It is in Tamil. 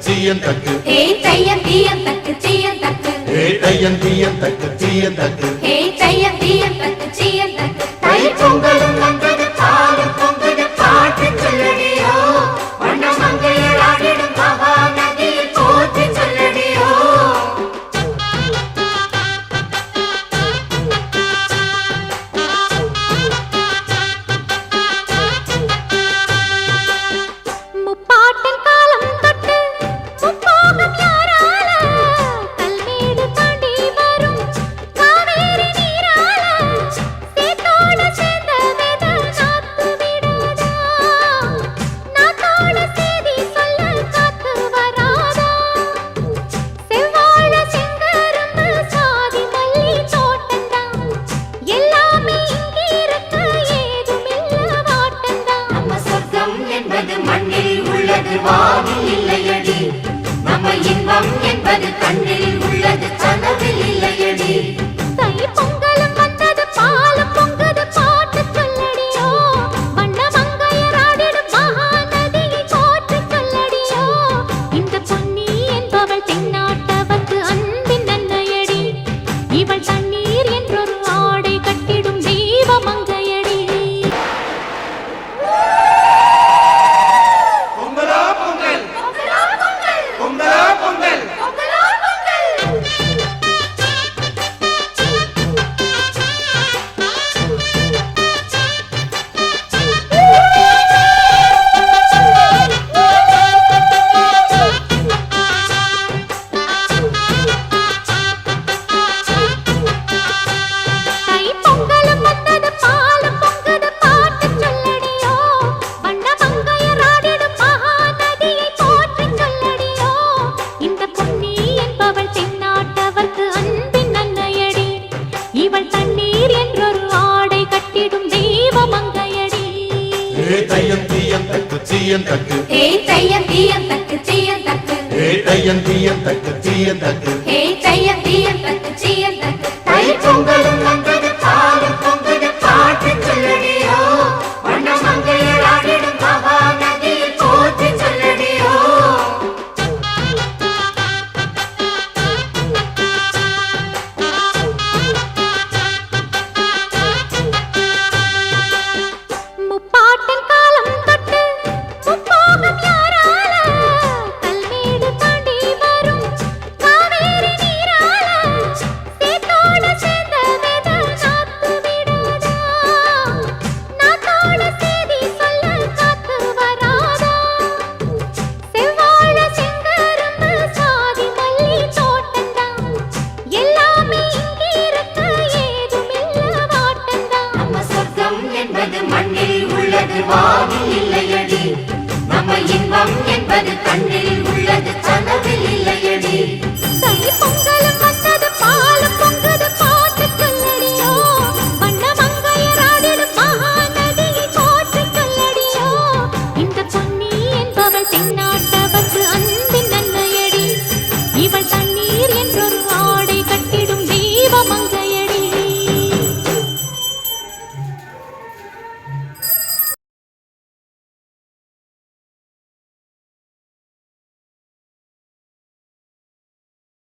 சீயன் தக்கு ஏ தையன் தீயன் தக்கு சீயன் தக்கு ஏ தையன் தீயன் தக்கு தக்கு ஏ என்பது கண்ணீர் தையம் தீயம் தக்கு சீயம் தக்கு. ஹே தையம் தீயம் தக்கு சீயம் தக்கு. ஏ தையம் தீயம்